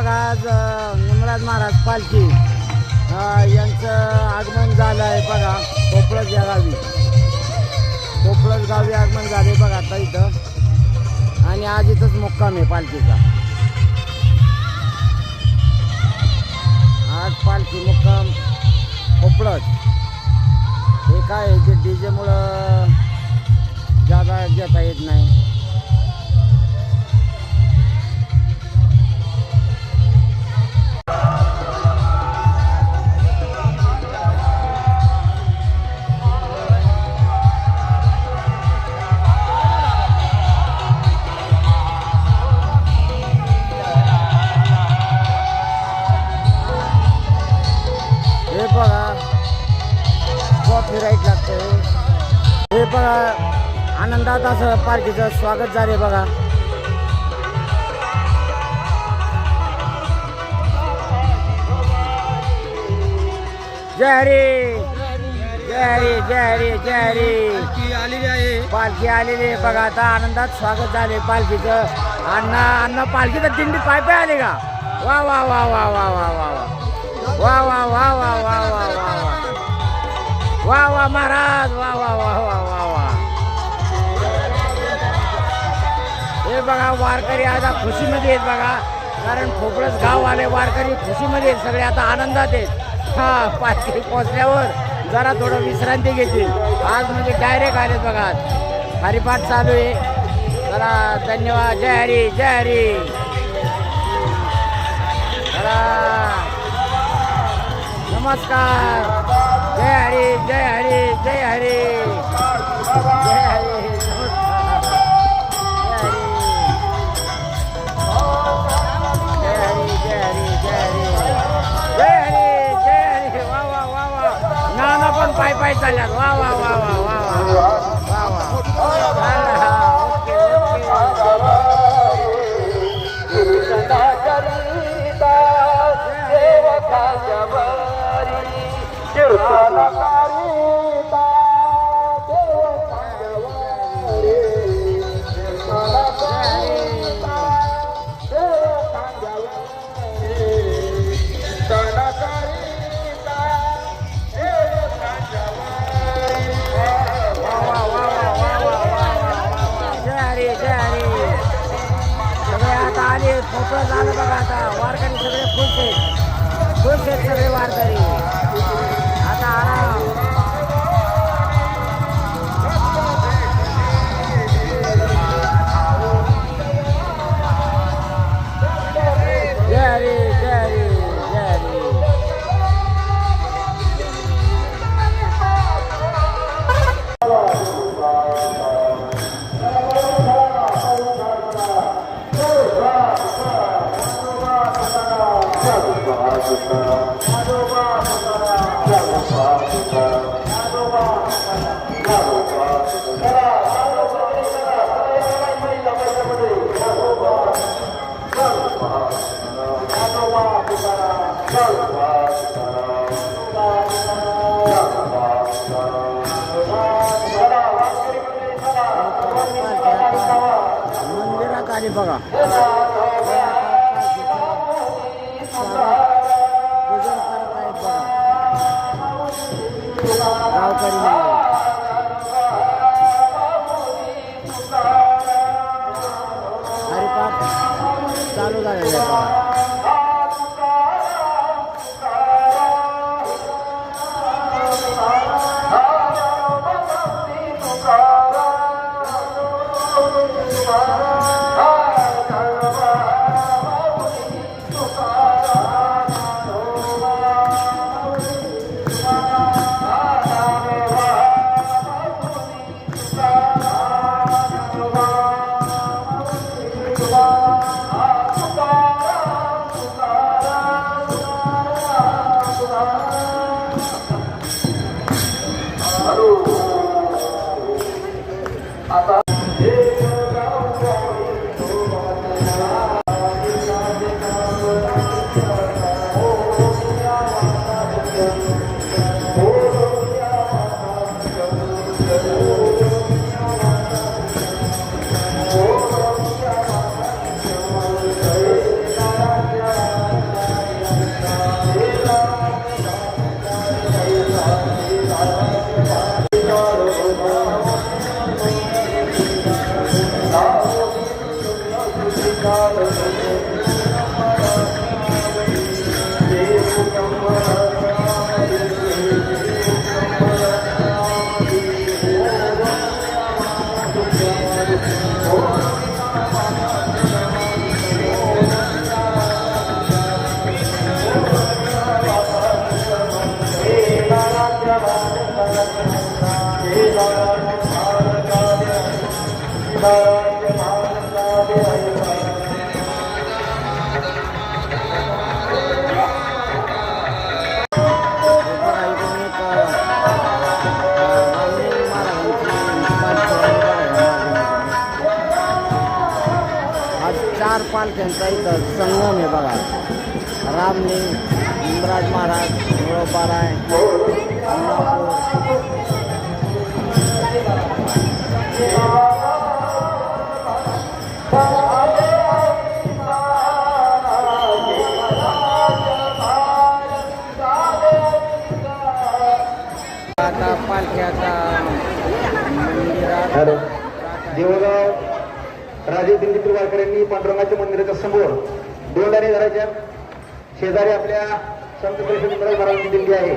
बघा आज निमराज महाराज पालखी. यांचं आगमन झालं आहे बघा पोपळस या गावी. पोपळस गावी आगमन झाले बघा आता इथं. आणि आज इथंच मुक्काम आहे पालखीचा. आज पालखी मुक्काम पोपळस हे काय आहे ते डी जेमुळं जागा घेता येत नाही. कॉफी फिरायला लागतंय हे बघा आनंदात असं पालखीचं स्वागत झाले बघा जय हरी जय हरी जय हरी जय हरी पालखी आलेली आहे पालखी आलेली आहे बघा आता आनंदात स्वागत झाले पालखीचं अण्णा अण्णा पालखीचं दिंडी पाय पाय आले का वा वा वा वा वा वा वा वा वा वा वा वा वा वा वा वा वा वा महाराज वा वा वा वा वा वा हे बघा वारकरी आता खुशीमध्ये आहेत बघा. कारण खोपडच गाव आले वारकरी खुशीमध्ये आहेत सगळे. आता आनंदात आहेत. हा पाचशे पोचल्यावर जरा थोडं विश्रांती घेतील. आज म्हणजे डायरेक्ट आलेत बघा. आज हरिपाठ चालू आहे. चला धन्यवाद. जय हरी जय हरी. नमस्कार. जय हरी जय हरी जय हरी। जय हरी जय हरी जय वा वा वा वा नाना पण पाय पाय चालल्यात वा वा वा वा वा वा वा वा ओके ओके जय सगळे आता आले फोटो झालं बघा आता. वारकरी सगळे खुश आहेत. खुश आहेत सगळे वारकरी. मंदिरात आली बघा पूजन करत आहेत बघा गावकरी चार पालख्यांचा इथं संगम आहे बघा रामलिंग लिंगराज महाराज मुळोबाराय हॅलो. देवगाव राजे दिंडीतील यांनी पांडुरंगाच्या मंदिराच्या समोर दोन दाणे घराच्या शेजारी आपल्या संत परिषद महाराजांची दिंडी आहे.